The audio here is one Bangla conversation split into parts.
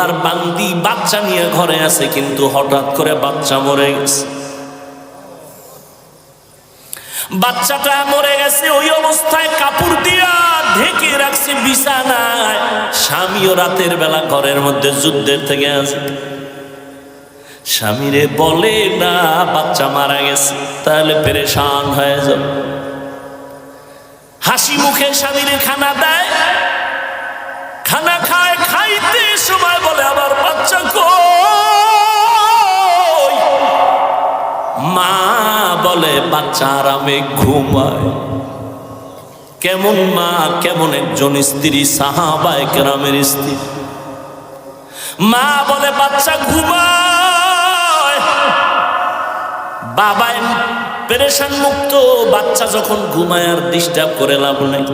আল্লাহর বান্দি বাচ্চা নিয়ে ঘরে আছে, কিন্তু হঠাৎ করে বাচ্চা মরে গেছে। বাচ্চাটা মরে গেছে, ওই অবস্থায় কাপড় দিয়া ঢেকে রাখছে বিছানায়। স্বামীও রাতের বেলা ঘরের মধ্যে যুদ্ধের থেকে আছে। স্বামীরে বলে, না, বাচ্চা মারা গেছে, তাহলে পেরেশান হয়ে যাবে হাসি মুখে স্বামীরে খানা দেয়। সময় বলে আমার বাচ্চা কই? মা বলে বাচ্চা আরামে ঘুমায় কেমন মা? কেমন একজন স্ত্রী, সাহাবায় কেরামের স্ত্রী। মা বলে, বাচ্চা ঘুমায় বাবায় পেরেশান মুক্ত বাচ্চা যখন ঘুমায় আর ডিস্টার্ব করে লাভ নাই।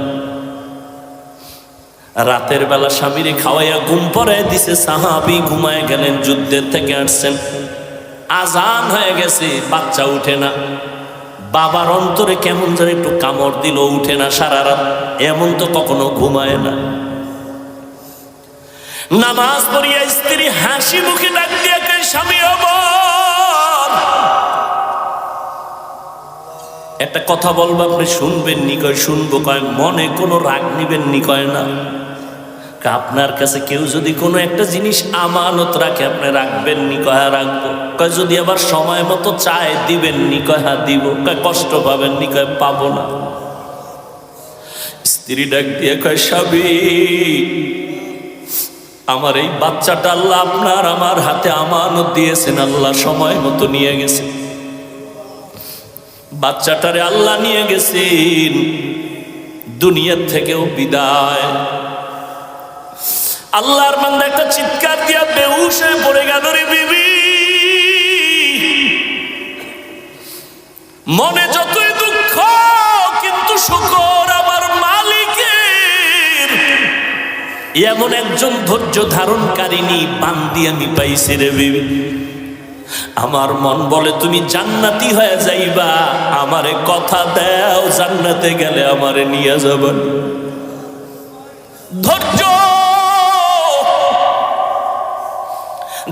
রাতের বেলা স্বামীরে খাওয়াইয়া ঘুম পরে দিছে, সাহাবি ঘুমায় গেলেন, যুদ্ধের থেকে আসছেন। আজান হয়ে গেছে, বাচ্চা উঠে না। বাবার অন্তরে কেমন যেন একটু কামড় দিল, উঠে না সারা রাত, এমন তো কখনো ঘুমায় না। নামাজ পড়িয়া স্ত্রী হাসি মুখে ডাক দিয়ে স্বামী একটা কথা বলব, আপনি শুনবেন নি কয়, শুনব, কয়, মনে কোনো রাগ নিবেন নি কয়, না। কা আপনার কাছে কেউ যদি কোনো একটা জিনিস আমানত রাখে, আপনি রাখবেন নি, কয় হ্যাঁ রাখব। কয়, যদি আবার সময় মতো চায়, দিবেন নি, কয় হ্যাঁ দিব। কয়, কষ্ট পাবেন নি, কয়, পাবো না। স্ত্রী ডাক দিয়ে কয় স্বামী আমার এই বাচ্চাটা আল্লাহ আপনার, আমার হাতে আমানত দিয়েছেন, আল্লাহ সময় মতো নিয়ে গেছে। বাচ্চাটারে আল্লাহ নিয়ে গেছেন। দুনিয়ার থেকেও বিদায়। আল্লাহর মান্দা একটা চিৎকার দিয়া হয়ে পড়ে গেল রে বিবি। মনে যতই দুঃখ, কিন্তু শুকর আমার মালিকের। এমন একজন ধৈর্য ধারণকারিনী বান্দি আমি পাইছি রে বিবি। আমার মন বলে, তুমি জান্নাতি হয়ে যাইবা। আমারে কথা দাও, জান্নাতে গেলে আমারে নিয়ে যাবেন ধৈর্য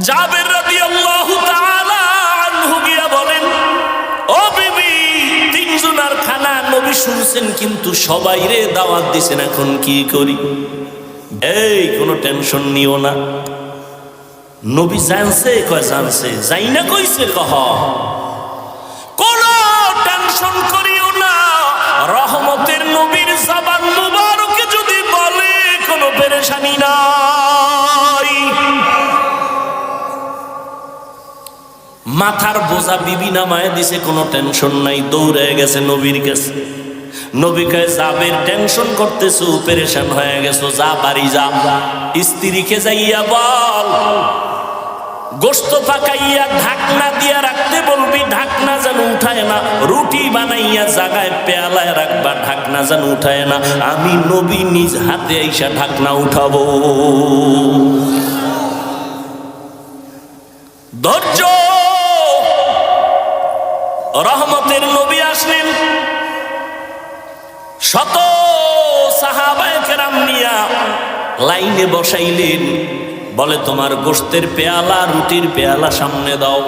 জাবের রাদিয়াল্লাহু তাআলা আনহু গিয়া বলেন, ও বিবি তিনজনার নবী শুনছেন কিন্তু সবাই রে দাওয়াত দিছেন, এখন কি করি? এই, কোনো টেনশন নিও না। নবী জানছে, কয়, জানছে। যাই না কইছে কহ। কোন টেনশন করিও না। রহমতের নবীর জবান মুবারকে যদি বলে, কোনো পেরেশানি নাই। মাথার বোঝা বিবি নামায় দিছে, কোনো টেনশন নাই, দৌড়ে গেছে নবীর কাছে। নবী কয় যাবের টেনশন করতেছো, পেরেশান হয়ে গেছো, যা বাড়ি যা। স্ত্রীকে যাইয়া বল গোস্ত পাকাইয়া ঢাকনা দিয়া রাখতে বলবি, ঢাকনা যেন উঠায় না, রুটি বানাইয়া জাগায় পেয়ালায় রাখবা, ঢাকনা যেন উঠায় না, আমি নবী নিজ হাতে আইসা ঢাকনা উঠাবো। ধৈর্য রহমতের নবী আসলেন। শত সাহাবায় নিয়া লাইনে বসাইলেন। বলে, তোমার গোস্তের পেয়ালা, রুটির পেয়ালা সামনে দাও।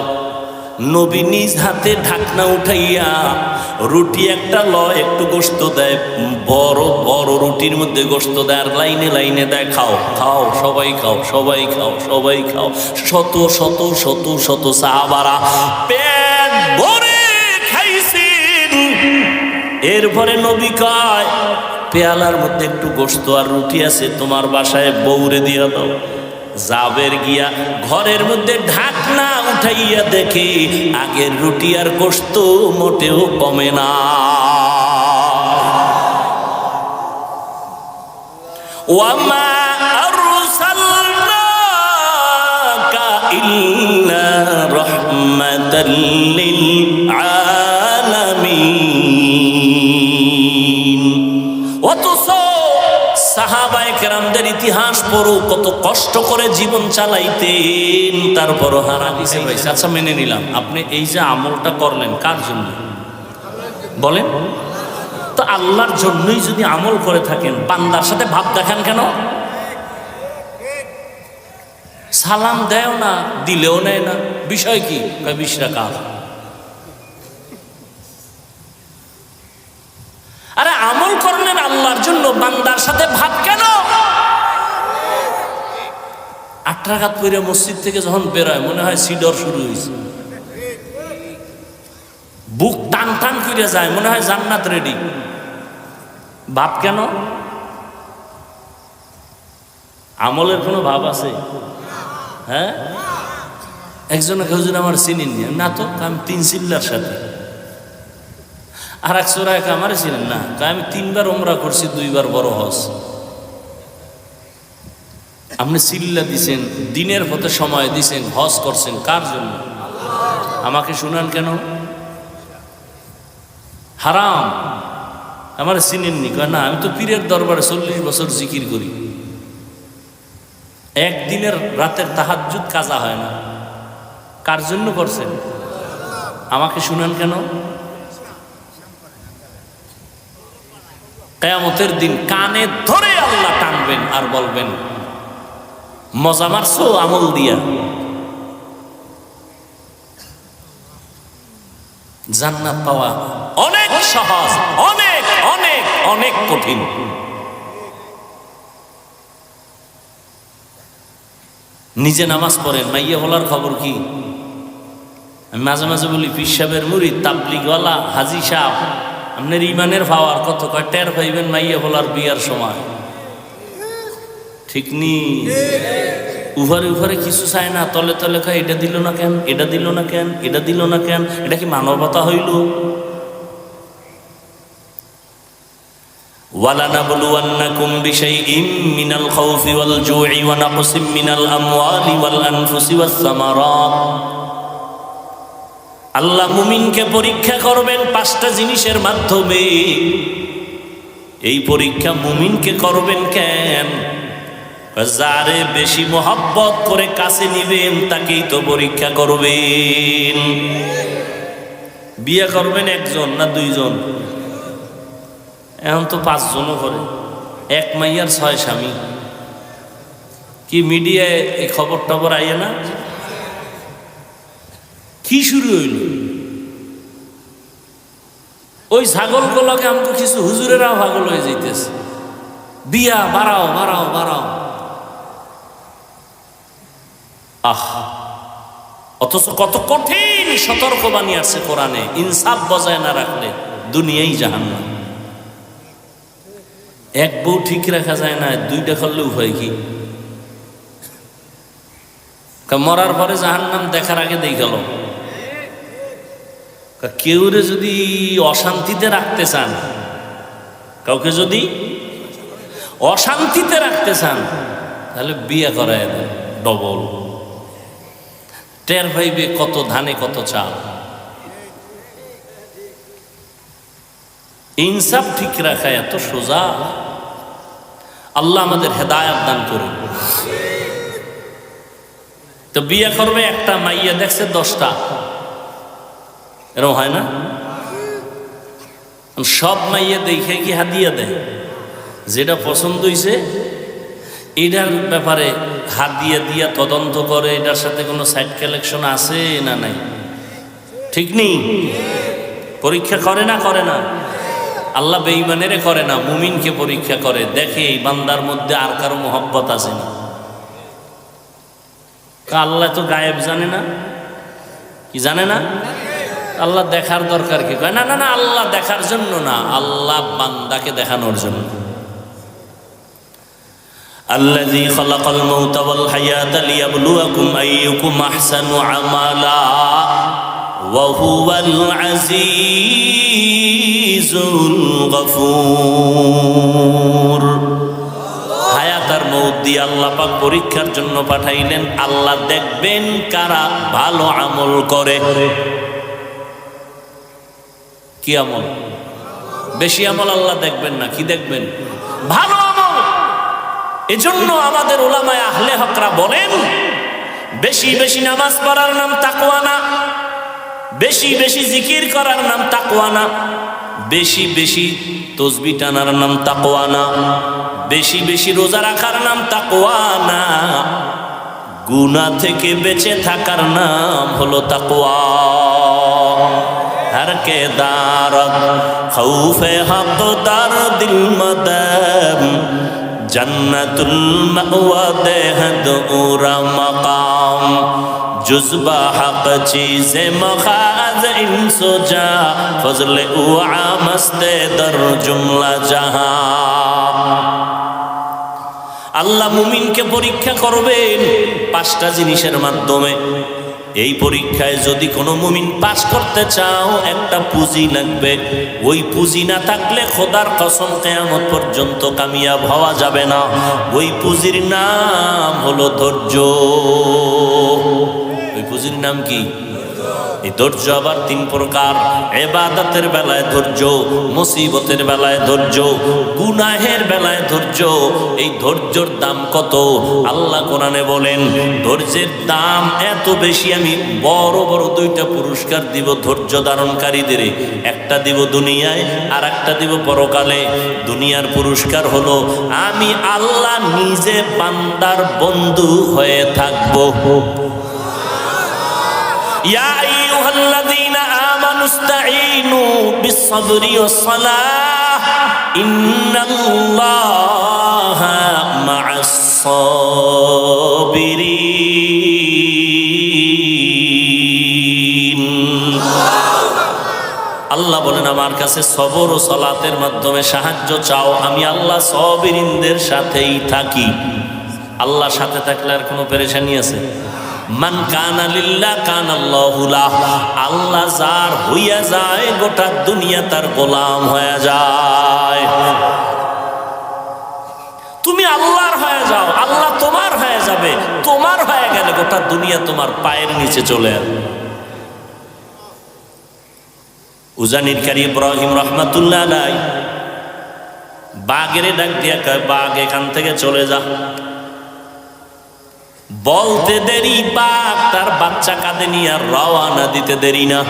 নবী নিজ হাতে ঢাকনা উঠাইয়া, রুটি একটা লয় একটু গোস্ত দেয়। বড় বড় রুটির মধ্যে গোস্ত দেয়, আর লাইনে লাইনে দেয়, খাও খাও, সবাই খাও সবাই খাও সবাই খাও। শত শত শত শত সাহাবারা পেট এরপরে নবী কয়, পেয়ালার মধ্যে একটু গোস্ত আর রুটি আছে, তোমার বাসায় বৌরে দিয়া দাও। জাবের গিয়া ঘরের মধ্যে ঢাকনা উঠাইয়া দেখি, আগের রুটি আর গোস্ত মোটেও কমে না। ওয়ামা আরসালনাকা সাহাবায়ে কেরামদের ইতিহাস পড়ো, কত কষ্ট করে জীবন চালাইতেন তারপরও হারা দিছে আচ্ছা মেনে নিলাম। আপনি এই যে আমলটা করলেন, কার জন্য? বলেন। তো আল্লাহর জন্যই যদি আমল করে থাকেন, বান্দার সাথে ভাব দেখান কেন? সালাম দেও না, দিলেও নেয় না। বিষয় কি? বিশ রাকাত আরে আমল করলেন আল্লাহর জন্য বান্দার সাথে ভাব কেন? আট রাকাত পরে মসজিদ থেকে যখন বেরোয়, মনে হয় সিডর শুরু হয়েছে। বুক টান টান করে যায়, মনে হয় জান্নাত রেডি ভাব কেন? আমলের কোনো ভাব আছে? হ্যাঁ? একজন হুজুর আমার চিনেন নি। তো, আমি তিন চিল্লার সাথে। আর এক চোরায় আমার ছিলেন না কয় আমি তিনবার ওমরা করছি, দুইবার বড় হস আপনি চিল্লা দিছেন, দিনের পথে সময় দিছেন, হজ করছেন, কার জন্য? আমাকে শুনান কেন? হারাম। আমার চিনেননি, কয় না, আমি তো পীরের দরবারে চল্লিশ বছর জিকির করি। একদিনের রাতের তাহাজ্জুদ কাজা হয় না। কার জন্য করছেন? আমাকে শুনান কেন? কেয়ামতের দিন কানে ধরে আল্লাহ টানবেন আর বলবেন, মজা মারছো আমল দিয়া। জান্নাত পাওয়া অনেক সহজ, অনেক অনেক অনেক কঠিন। নিজে নামাজ পড়েন, মাইয়া বলার খবর কি? আমি মাঝে মাঝে বলি পিস সাহেবের মুড়ি, তাবলিগওয়ালা হাজি সাহ আপনার ইমানের পাওয়ার কত কয় টের পাইবেন মাইয়া বলার বিয়ার সময় ঠিক নি উভারে উভারে কিছু চায় না তলে তলে কয় এটা দিল না কেন এটা দিল না কেন এটা দিল না কেন এটা কি মানবতা হইল ولنبلونكم بشيء من الخوف والجوع ونقص من الأموال والأنفس والثمرات আল্লাহ মুমিনকে পরীক্ষা করবেন পাঁচটা জিনিসের মাধ্যমে। এই পরীক্ষা মুমিনকে করবেন কেন? যারে বেশি মোহাব্বত করে কাছে নিবেন, তাকেই তো পরীক্ষা করবেন। বিয়ে করবেন একজন না দুইজন? এখন তো পাঁচজনও করে। এক মাইয়ার ছয় স্বামী। কি মিডিয়ায় এই খবর টবর আইয়ে না? কি শুরু হইল? ওই ছাগলগুলোকে আমাকে কিছু হুজুরেরাও পাগল হয়ে যাইতেছে। বিয়া বাড়াও বাড়াও বাড়াও। আহ! অথচ কত কঠিন সতর্ক বানিয়ে আছে কোরআনে। ইনসাফ বজায় না রাখলে দুনিয়াই জাহান্নাম। এক বউ ঠিক রাখা যায় না, দুইটা করলে উভয় কি? মরার পরে জাহান্নাম দেখার আগে দেই গেল। কেউরে যদি অশান্তিতে রাখতে চান, কাউকে যদি অশান্তিতে রাখতে চান, তাহলে বিয়ে দেন, ডবল। টের ভাইবে কত ধানে কত চাল। ইনসাফ ঠিক রাখা এত সোজা। আল্লাহ আমাদের হেদায়াত দান করুন। তো বিয়ে করবে একটা, মাইয়া দেখছে দশটা। এরকম হয় না? সব মাইয়া দেখে কি হাদিয়া দেয়? যেটা পছন্দ হয়েছে এটার ব্যাপারে হাত দিয়ে দিয়া তদন্ত করে, এটার সাথে কোনো সাইড কালেকশন আছে না নাই? ঠিক নেই? পরীক্ষা করে না করে না? আল্লাহ বেঈমানেরে করে না, মুমিনকে পরীক্ষা করে। দেখে এই বান্দার মধ্যে আর কারও মোহব্বত আছে না। আল্লাহ তো গায়েব জানে না? কি জানে না? আল্লাহ দেখার দরকার কি কয় না না না আল্লাহ দেখার জন্য না আল্লাহ বান্দাকে দেখানোর জন্য الذي خلق الموت والحياة ليبلوكم أيكم أحسن عملا وهو العزيز الغفور হায়াতার মৌত দিয়ে আল্লাহ পাক পরীক্ষার জন্য পাঠাইলেন আল্লাহ দেখবেন কারা ভালো আমল করে কি আমল? বেশি আমল আল্লাহ দেখবেন না, কি দেখবেন? ভালো আমল। এজন্য আমাদের ওলামায় আহলে হকরা বলেন, বেশি বেশি নামাজ পড়ার নাম তাকওয়া না, বেশি বেশি জিকির করার নাম তাকওয়া না, বেশি বেশি তসবি টানার নাম তাকওয়া না, বেশি বেশি রোজা রাখার নাম তাকওয়া না গুনা থেকে বেঁচে থাকার নাম হলো তাকওয়া। দার কে দার খৌফে হক দার দিল মদম জন্নতুল দেহ দুর মকাম জুজবা হক চিজ মখাজ ইনস জা ফজল উ আমস্তে দর আল্লাহ মুমিনকে পরীক্ষা করবেন পাঁচটা জিনিসের মাধ্যমে এই পরীক্ষায় যদি কোনো মুমিন পাশ করতে চাও, একটা পুঁজি লাগবে। ওই পুঁজি না থাকলে খোদার কসম কেয়ামত পর্যন্ত কামিয়াব হওয়া যাবে না। ওই পুঁজির নাম হলো ধৈর্য। ওই পুঁজির নাম কি? এই ধৈর্য আবার তিন প্রকার। এবাদতের বেলায় ধৈর্য, মুসিবতের বেলায় ধৈর্য, গুনাহের বেলায় ধৈর্য। এই ধৈর্যর দাম কত? আল্লাহ কোরআনে বলেন, ধৈর্যের দাম এত বেশি আমি বড় বড় দুইটা পুরস্কার দিব ধৈর্য ধারণকারীদের। একটা দিব দুনিয়ায় আর একটা দিব পরকালে। দুনিয়ার পুরস্কার হলো, আমি আল্লাহ নিজে বান্দার বন্ধু হয়ে থাকব। يا আল্লাযীনা আমানু ইস্তাঈনু বিস-সাবরি ওয়াস-সালাহ ইন্নাল্লাহা মা'আস-সাবিরিন। আল্লাহ বলেন, আমার কাছে সবর ও সালাতের মাধ্যমে সাহায্য চাও। আমি আল্লাহ সবিরিনদের সাথেই থাকি। আল্লাহ সাথে থাকলে আর কোনো পেরেশানি আছে? মান কানা লিল্লাহ কান আল্লাহুলাহ আল্লাহ যার হইয়া যায়, গোটা দুনিয়া তার গোলাম হয়ে যায়। তুমি আল্লাহর হয়ে যাও, আল্লাহ তোমার হয়ে যাবে, তোমার হয়ে গেলে গোটা দুনিয়া তোমার পায়ের নিচে চলে আসবে। উজানির কারি ইব্রাহিম রহমাতুল্লাহ বাঘেরে ডাক দিয়া বাঘ এখান থেকে চলে যা। বলতে দেরি বাঘ তার বাচ্চা কাঁদে নিয়ে রওয়ানা দিতে দেরি না।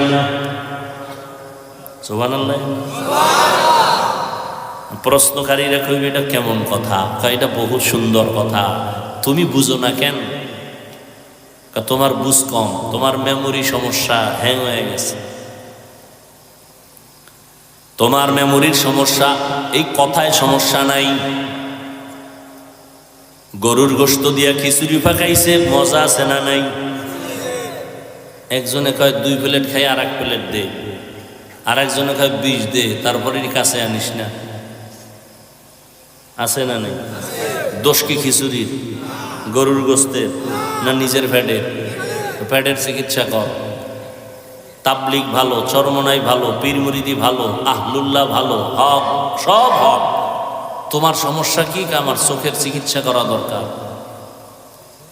প্রশ্নকারীরা কইবে, এটা কেমন কথা? এটা বহু সুন্দর কথা। তুমি বুঝো না কেন? তোমার বুঝ কম, তোমার মেমোরি সমস্যা হ্যাং হয়ে গেছে। তোমার মেমোরির সমস্যা, এই কথায় সমস্যা নাই। গরুর গোস্ত দিয়া খিচুড়ি পাকাইছে, মজা আছে না নাই? একজনে কয়, দুই প্লেট খাই আর এক প্লেট দে। আর একজনে কয় বিষ দে তারপরে কাছে আনিস না। আছে না নাই? দোষ কি খিচুড়ির? গরুর গোস্তের না নিজের ফ্যাটের? ফ্যাটের চিকিৎসা কর। তাবলিক ভালো, চরমনাই ভালো, পীরমুরিদি ভালো, আহলুল্লাহ ভালো, হক, সব হক। তোমার সমস্যা কি? আমার চোখের চিকিৎসা করা দরকার?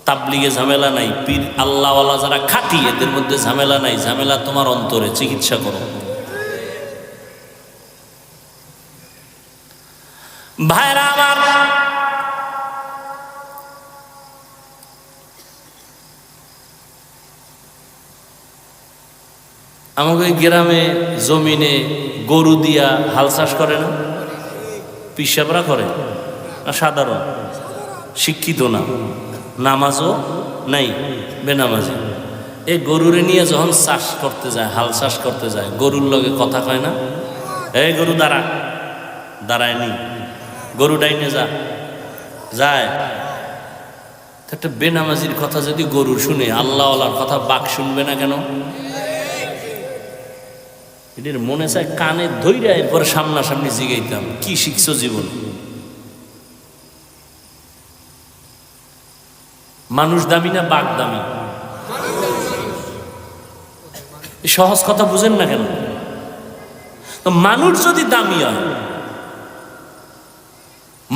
তাবলিগে ঝামেলা নাই, পীর আল্লাহওয়ালা যারা খাটি, এদের মধ্যে ঝামেলা নাই, ঝামেলা তোমার অন্তরে, চিকিৎসা করো। ভাইরা আমার, আমাকে গ্রামে, জমিনে গরু দিয়া হাল চাষ করে না? পিসাবরা করে? সাধারণ। শিক্ষিত না। নামাজও নাই, বেনামাজি। এই গরুরে নিয়ে যখন চাষ করতে যায়, হাল চাষ করতে যায়, গরুর লগে কথা কয় না? এই গরু, দাঁড়া। দাঁড়ায় নি। গরু ডাইনে যা। যায়। একটা বেনামাজির কথা যদি গরু শুনে আল্লাহ কথা বাঘ শুনবে না কেন? এদের মনে চায় কানে ধৈর্য এরপর সামনাসামনি জিগাইতাম। কি শিখছো জীবন? মানুষ দামি না বাঘ দামি? সহজ কথা বুঝেন না কেন? তো মানুষ যদি দামি হয়,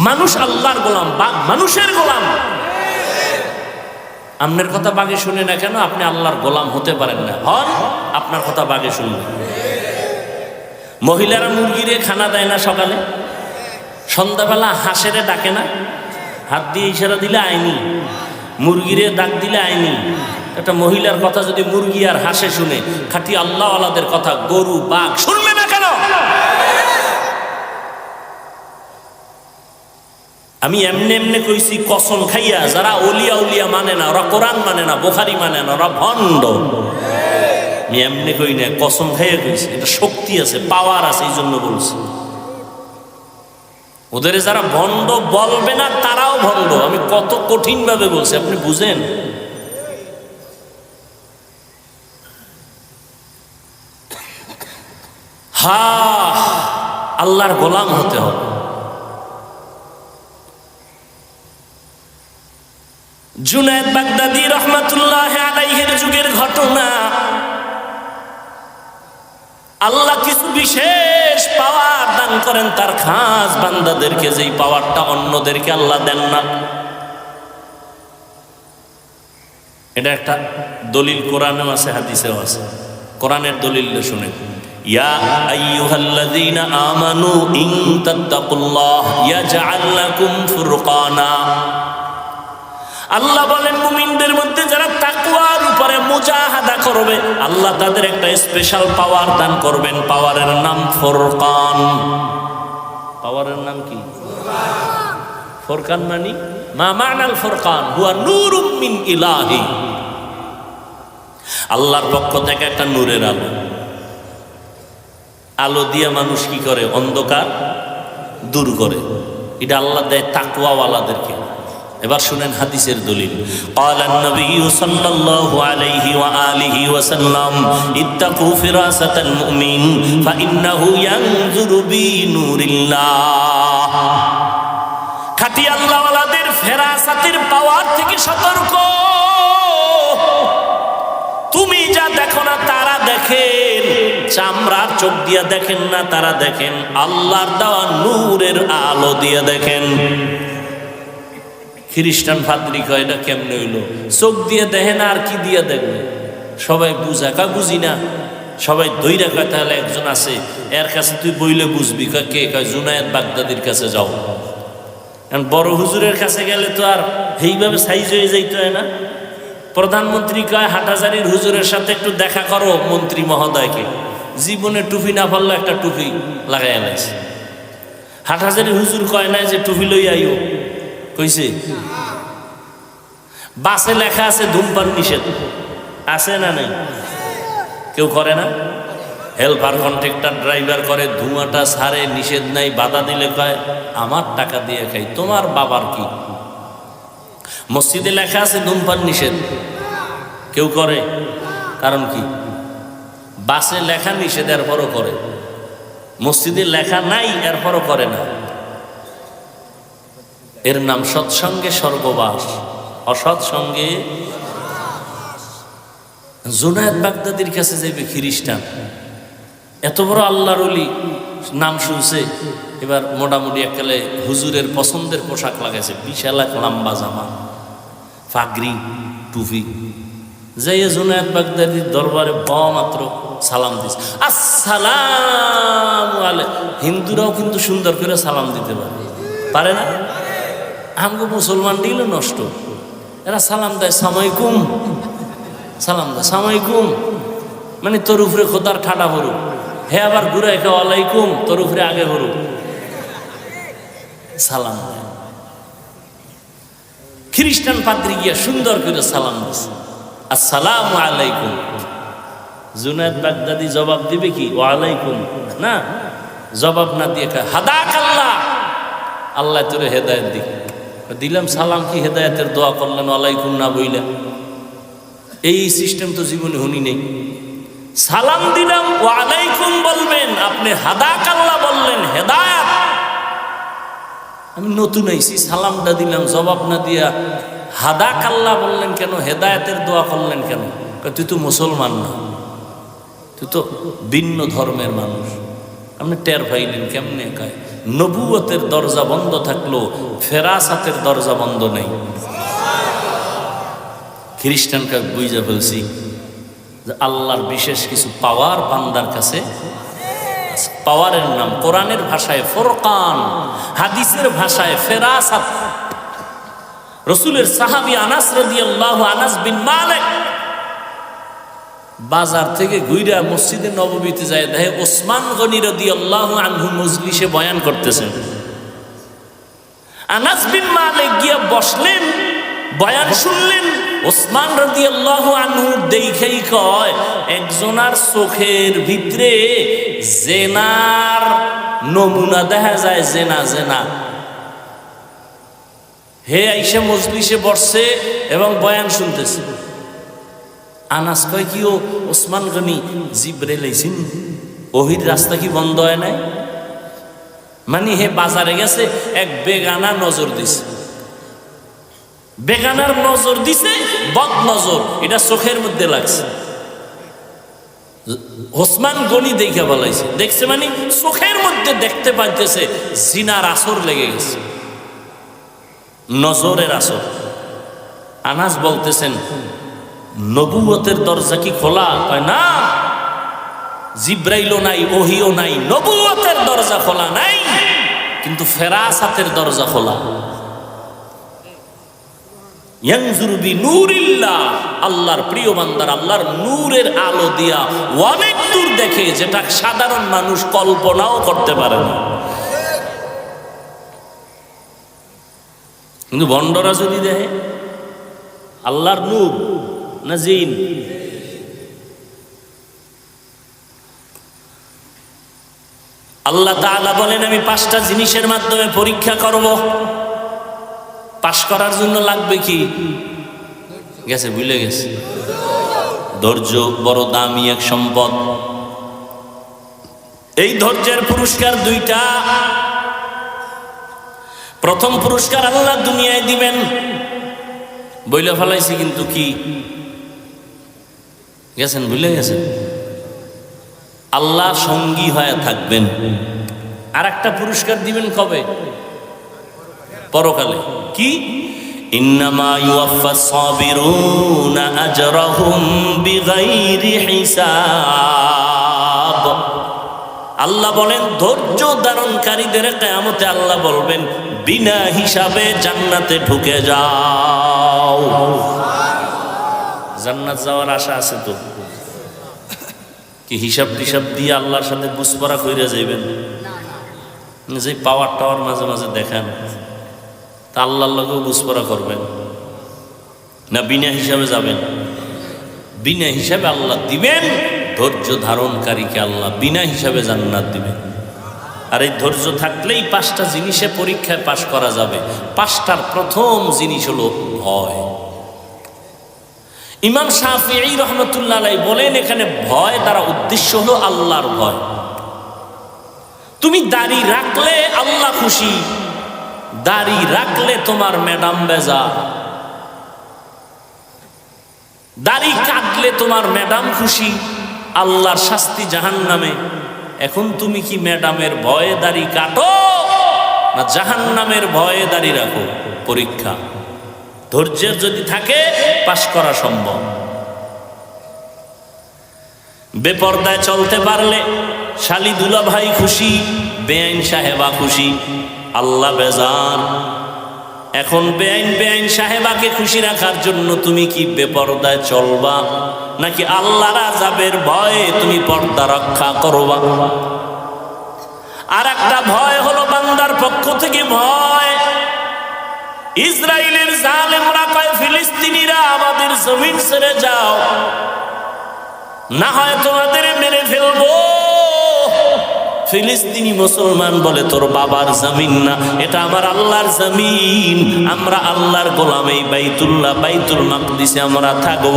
মানুষ আল্লাহর গোলাম, বাঘ মানুষের গোলাম। আপনার কথা বাগে শুনে না কেন? আপনি আল্লাহর গোলাম হতে পারেন না। হন আপনার কথা বাগে শুনবে। মহিলারা মুরগিরে খানা দেয় না সকালে? সন্ধ্যাবেলা হাঁসেরে ডাকে না? হাত দিয়ে ইশারা দিলে আইনি। মুরগিরে ডাক দিলে আইনি। একটা মহিলার কথা যদি মুরগি আর হাসে শুনে, খাটি আল্লাহ আলাদের কথা, গরু, বাঘ, শুনবে না কেন? আমি এমনি এমনি কইছি, কসম খাইয়া, যারা অলিয়া উলিয়া মানে না, ওরা কোরআন মানে না, বোখারি মানে না, ওরা ভণ্ড। আমি এমনি কই না, কসম খাইয়া কইছি, এটা শক্তি আছে পাওয়ার আছে, এই জন্য বলছি। ওদের যারা ভণ্ড বলবে না, তারাও ভণ্ড। আমি কত কঠিন ভাবে বলছি, আপনি বুঝেন? হা, আল্লাহর গোলাম হতে হবে। জুনায়দ বাগদাদি রহমাতুল্লাহ আলাইহের যুগের ঘটনা। আল্লাহ কিছু বিশেষ পাওয়ার দান করেন তার খাস বান্দাদেরকে, যেই পাওয়ারটা অন্যদেরকে আল্লাহ দেন না। এটা একটা দলিল কোরআনেও আছে, হাদিসেও আছে। কোরআনের দলিল শুনে ইয়া আমানু ইন তাত্তাকুল্লাহ, ইয়াজআল লাকুম ফুরকানা। আল্লাহ বলেন, মুমিনদের মধ্যে যারা তাকওয়ার উপরে মুজাহাদা করবে, আল্লাহ তাদের একটা স্পেশাল পাওয়ার দান করবেন। পাওয়ারের নাম ফুরকান। পাওয়ারের নাম কি? ফুরকান মানে? মা মানাল ফুরকান, হুয়া নূরুম মিন ইলাহি। আল্লাহর পক্ষ থেকে একটা নূরের আলো। আলো দিয়ে মানুষ কি করে? অন্ধকার দূর করে। এটা আল্লাহ দেয় তাকওয়াওয়ালাদেরকে। এবার শুনেন হাদিসের দলিল قال النبي صلى الله عليه وآله وسلم اتقوا فراسة المؤمن فإنه ينظر بنور الله খাটি আল্লাহওয়ালাদের ফেরাসাতের পাওয়ার থেকে সতর্ক তুমি যা দেখো না তারা দেখেন চামড়ার চোখ দিয়ে দেখেন না তারা দেখেন আল্লাহর দেওয়া নূরের আলো দিয়ে দেখেন খ্রিস্টান ফাদ্রি কয়, এটা কেমনে হইল? চোখ দিয়ে দেখে না, আর কি দিয়ে দেখবে? সবাই বুঝা কা বুঝি না। সবাই দইরা কয়, তাহলে একজন আছে, এর কাছে তুই বইলে বুঝবি। কয়, কে? কয়, জুনায়েদ বাগদাদির কাছে যাও। কারণ বড় হুজুরের কাছে গেলে তো আর এইভাবে সাইজ হয়ে যাইতে হয় না। প্রধানমন্ত্রী কয়, হাটাজারির হুজুরের সাথে একটু দেখা করো, মন্ত্রী মহোদয়কে। জীবনে টুপি না পারলে একটা টুপি লাগাই আনাইছে হাটহাজারি হুজুর কয়, নাই যে টুপি লই কইছে? বাসে লেখা আছে ধূমপান নিষেধ। আছে না নাই? কেউ করে না? হেল্পার কন্ট্রাক্টর, ড্রাইভার করে ধোঁয়াটা সারে, নিষেধ নাই, বাধা দিলে কয়, আমার টাকা দিয়ে খাই, তোমার বাবার কি? মসজিদে লেখা আছে ধূমপান নিষেধ। কেউ করে? কারণ কি? বাসে লেখা নিষেধ, এরপরও করে। মসজিদে লেখা নাই, এরপরও করে না। এর নাম সৎসঙ্গে স্বর্গবাস, অসৎসঙ্গে জুনায়দ বাগদাদির কাছে যাইবে খ্রিস্টান। এত বড় আল্লাহর অলি নাম শুনছে, এবার মোটামুটি একালে হুজুরের পছন্দের পোশাক লাগাইছে, বিশাল এক লম্বা জামা, ফাগরি, টুপি। যাইয়ে জুনায়দ বাগদাদির দরবারে পাওয়া মাত্র সালাম দিছে। আসসালাম আলে হিন্দুরাও কিন্তু সুন্দর করে সালাম দিতে পারে। পারে না? আমগো মুসলমান দিল নষ্ট। এরা সালাম দেয় সামাইকুম সালাম দেয় সামাইকুম মানে তোর উপরে খোদার ঠাডা হরু হে আবার ঘুরে কে ওয়ালাইকুম। তোর উপরে আগে হরু সালাম খ্রিস্টান পাদ্রি গিয়া সুন্দর করে সালাম দিছে। আসসালাম আলাইকুম। জুনায়দ বাগদাদি জবাব দিবে কি? ওয়ালাইকুম। না, জবাব না দিয়ে হাদাক আল্লাহ। আল্লাহ তোরে হেদায়ত দিক দিলাম সালাম কি হেদায়তের দোয়া করলেন? ওয়ালাইকুম না বইলেন এই সিস্টেম তো জীবনে শুনি নেই। সালাম দিলাম, ওয়ালাইকুম বলবেন, আপনি হাদাক আল্লাহ বললেন, হেদায়াত। আমি নতুন আইছি, সালামটা দিলাম, জবাব না দিয়া হাদা কাল্লা বললেন কেন, হেদায়তের দোয়া করলেন কেন? তুই তো মুসলমান না। তুই তো ভিন্ন ধর্মের মানুষ। আপনি টের পাইলেন কেমনে কয়? নবুয়তের দরজা বন্ধ থাকল ফেরাসাতের দরজা বন্ধ নেই। খ্রিস্টানকে বুঝে ফেলছি যে আল্লাহর বিশেষ কিছু পাওয়ার বান্দার কাছে পাওয়ারের নাম কোরআনের ভাষায় ফোরকান, হাদিসের ভাষায় ফেরাসাত। রসুলের সাহাবি আনাস রাদিয়াল্লাহু আনাস বিন মালিক বাজার থেকে ঘুইরা মসজিদে নববীতে যায়। দেখে ওসমান গনি রাদিয়াল্লাহু আনহু মজলিসে বয়ান করতেছেন। আনাস বিন মালিক গিয়ে বসলেন, বয়ান শুনলেন। ওসমান রাদিয়াল্লাহু আনহু দেখেই কয়, একজনার চোখের ভিতরে জেনার নমুনা দেখা যায়, জেনা জেনা। হে আইসা মজলিসে বসছে এবং বয়ান শুনতেছে। আনাস কয়, কি ও ওসমান গনি জিব্রে লাইছেন ওহির রাস্তা কি বন্ধ হয় নাই? মানে হে বাজারে গেছে, এক বেগানা নজর দিছে। বেগানার নজর দিছে বদ নজর এটা চোখের মধ্যে লাগছে। ওসমান গনি দেখে বলাইছে, দেখছে মানে চোখের মধ্যে দেখতে পাইতেছে, জিনার আসর লেগে গেছে। নজরের আসর। আনাস বলতেছেন নবুয়তের দরজা কি খোলা? কয়, না। জিব্রাইলও নাই, ওহিও নাই, নবুয়তের দরজা খোলা নাই, কিন্তু ফেরাসাতের দরজা খোলা। আল্লাহর প্রিয় বান্দার, আল্লাহর নূরের আলো দিয়া অনেক দূর দেখে যেটা সাধারণ মানুষ কল্পনাও করতে পারে না। কিন্তু বন্ডরা যদি দেয় আল্লাহর নূর না জিন আল্লাহ তাআলা বলেন, আমি পাঁচটা জিনিসের মাধ্যমে পরীক্ষা করব। পাশ করার জন্য লাগবে কি? গেছে, ভুলে গেছে। ধৈর্য বড় দামি এক সম্পদ। এই ধৈর্যের পুরস্কার দুইটা। প্রথম পুরস্কার আল্লাহ দুনিয়ায় দিবেন। বইলে ফেলাইছি কিন্তু কি? গেছেন, ভুলে গেছেন? আল্লাহ সঙ্গী হয়ে থাকবেন। আর একটা পুরস্কার দিবেন কবে? পরকালে। কি? আল্লাহ বলেন, ধৈর্য ধারণকারীদের কেয়ামতে আল্লাহ বলবেন, বিনা হিসাবে জান্নাতে ঢুকে যাও। জান্নাত যাওয়ার আশা আছে তো? কি হিসাব টিসাব দিয়ে আল্লাহর সাথে বুসপরা কইরা যাইবেন? যে পাওয়ার টাওয়ার মাঝে মাঝে দেখান, তা আল্লাহর লগেও বুসপরা করবেন। না বিনা হিসাবে যাবেন? বিনা হিসাবে আল্লাহ দিবেন, ধৈর্য ধারণকারীকে আল্লাহ বিনা হিসাবে জান্নাত দিবেন। আর এই ধৈর্য থাকলেই পাঁচটা জিনিসে পরীক্ষায় পাশ করা যাবে। পাঁচটার প্রথম জিনিস হলো ভয়। ইমাম শাহি রহমতুল্লাহ বলেন, এখানে ভয় দ্বারা উদ্দেশ্য হলো আল্লাহর ভয়। তুমি দাড়ি রাখলে আল্লাহ খুশি, দাড়ি রাখলে তোমার ম্যাডাম বেজা দাড়ি কাটলে তোমার ম্যাডাম খুশি, আল্লাহর শাস্তি জাহান নামে এখন তুমি কি ম্যাডামের ভয়ে দাড়ি কাটো, না জাহান নামের ভয়ে দাড়ি রাখো? পরীক্ষা। ধৈর্যের যদি থাকে, পাশ করা সম্ভব। বেপর্দায় চলতে পারলে শালি দুলা ভাই খুশি, বেআইন সাহেবা খুশি, আল্লাহ বেজান। এখন বেআইন বেআইন সাহেবাকে খুশি রাখার জন্য তুমি কি বেপর্দায় চলবা? নাকি আল্লাহ রাজাবের ভয়ে তুমি পর্দা রক্ষা করবা? আর একটা ভয় হলো বান্দার পক্ষ থেকে ভয়। ইসরায়েলের জালেমরা কয়, ফিলিস্তিনিরা আমাদের জমিন ছেড়ে যাও। না হয় তোমাদের মেরে ফেলব। ফিলিস্তিনি মুসলমান বলে, তোর বাবার জমিন না, এটা আমার আল্লাহর জমিন। আমরা আল্লাহর গোলামেই বাইতুল্লাহ, বাইতুল মাকদিসে আমরা থাকব।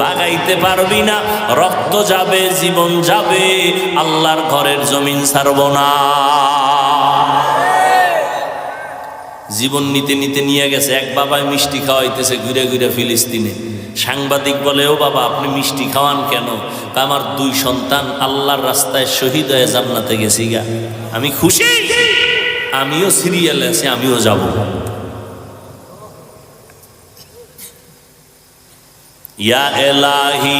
বাগাইতে পারবি না, রক্ত যাবে, জীবন যাবে, আল্লাহর ঘরের জমিন ছাড়ব না। জীবন নিতে নিতে নিয়ে গেছে। এক বাবায় মিষ্টি খাওয়াইতেছে ঘুরে ঘুরে ফিলিস্তিনে। সাংবাদিক বলে, ও বাবা, আপনি মিষ্টি খাওয়ান কেন? আমার দুই সন্তান আল্লাহর রাস্তায় শহীদ হয়ে জান্নাতে গেছি গা। আমি খুশি? আমিও সিরিয়ালে আছি, আমিও যাব। ইয়া এলাহি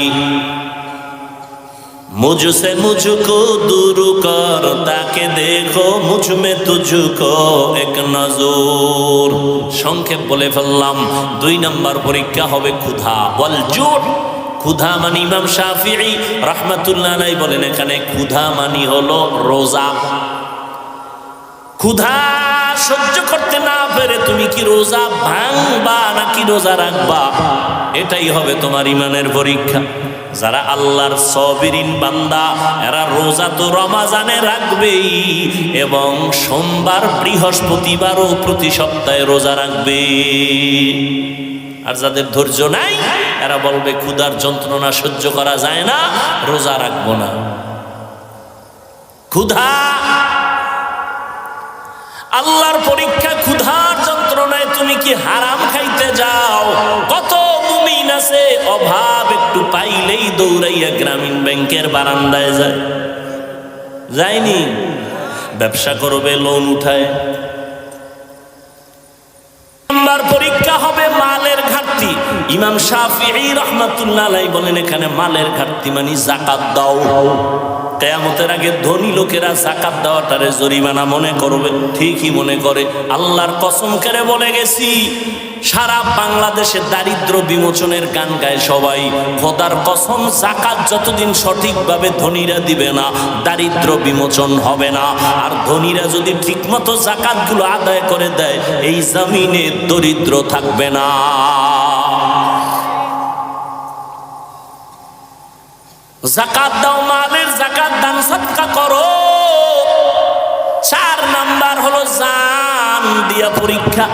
मुझसे मुझको दूर कर ताके देखो मुझ में तुझको এক নজর সংক্ষেপ বলে ফেললাম দুই নাম্বার পরীক্ষা হবে ক্ষুধা বল জোট ক্ষুধা মানি ইমাম শাফিঈ রাহমাতুল্লাহ আলাইহি বলেন এখানে ক্ষুধা মানি হলো রোজা ক্ষুধা সহ্য করতে না পেরে তুমি কি রোজা ভাঙবা নাকি রোজা রাখবা? এটাই হবে তোমার ইমানের পরীক্ষা। যারা আল্লাহর সবিরিন বান্দা, এরা রোজা তো রমাজানে রাখবেই এবং সোমবার, বৃহস্পতিবারও প্রতি সপ্তাহে রোজা রাখবে। আর যাদের ধৈর্য নাই, এরা বলবে, ক্ষুধার যন্ত্রণা সহ্য করা যায় না, রোজা রাখব না। ক্ষুধা আল্লাহর পরীক্ষা ক্ষুধার যন্ত্রণায় তুমি কি হারাম খাইতে যাও? কত মুমিন আছে, অভাব একটু পাইলেই দৌড়াইয়া গ্রামীণ ব্যাংকের বারান্দায় যায়। যায়নি? ব্যবসা করবে লোন উঠায়। পরীক্ষা হবে মালের ঘাটতি। ইমাম শাফিঈ রহমাতুল্লাহ বলেন এখানে মালের ঘাটতি মানে জাকাত দাও। কেয়ামতের আগে ধনী লোকেরা জাকাত দেওয়াটারে জরিমানা মনে করবে, ঠিকই মনে করে। আল্লাহর কসম করে বলে গেছি, সারা বাংলাদেশে দারিদ্র বিমোচনের গান গায় সবাই। খোদার কসম, জাকাত যতদিন সঠিকভাবে ধনীরা দিবে না, দারিদ্র বিমোচন হবে না। আর ধনীরা যদি ঠিকমতো জাকাতগুলো আদায় করে দেয়, এই জমিনে দরিদ্র থাকবে না। জাকাত দাও মালের জাকাত দান সৎকা করো। চার নাম্বার হলো জান। দিয়া পরীক্ষা।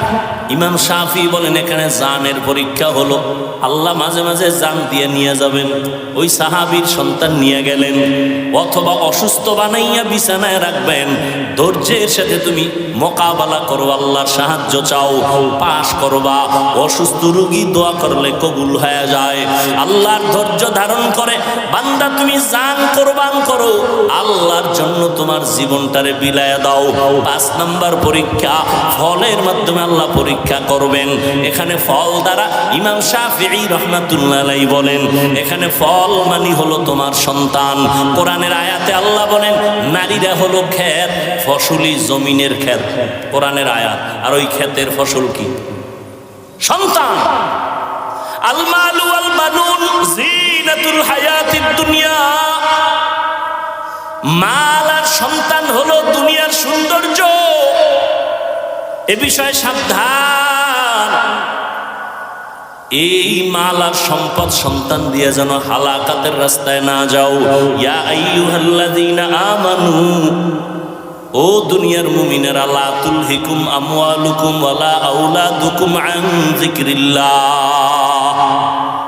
ইমাম শাফি বলেন, এখানে জানের পরীক্ষা হলো। আল্লাহ মাঝে মাঝে জান দিয়ে নিয়ে যাবেন। ওই সাহাবীর সন্তান নিয়ে গেলেন। অথবা অসুস্থ বানাইয়া বিছানায় রাখবেন। ধৈর্যের সাথে তুমি মোকাবেলা করো, আল্লাহর সাহায্য চাও। পাশ করবা। অসুস্থ রুগী দোয়া করলে কবুল হয়ে যায়। আল্লাহর ধৈর্য ধারণ করে, বান্দা, তুমি জান কোরবান করো। আল্লাহর জন্য তোমার জীবনটারে বিলায় দাও। পাঁচ নাম্বার পরীক্ষা ফলের মাধ্যমে আল্লাহ পরীক্ষা করবেন। এখানে ফল দ্বারা ইমাম শাফিঈ রহমাতুল্লাহ বলেন, এখানে ফল মানে হলো তোমার সন্তান। কোরআনের আয়াতে আল্লাহ বলেন, নারীরা হলো ক্ষেত, ফসলি জমিনের ক্ষেত। কোরআনের আয়াত, আর ওই ক্ষেতের ফসল কি? সন্তান। আলমালু আল বানুন দুনিয়া। মাল আর সন্তান হলো দুনিয়ার সৌন্দর্য। এ বিষয়ে সাবধান। এই মাল আর সম্পদ সন্তান দিয়ে যেন হালাকাতের রাস্তায় না যাও। ইয়া আইয়ুহাল্লাযীনা আমানু, ও দুনিয়ার মুমিনেরা, লা তুলহিকুম আমওয়ালুকুম ওয়ালা আওলাদুকুম আন যিকরিল্লাহ।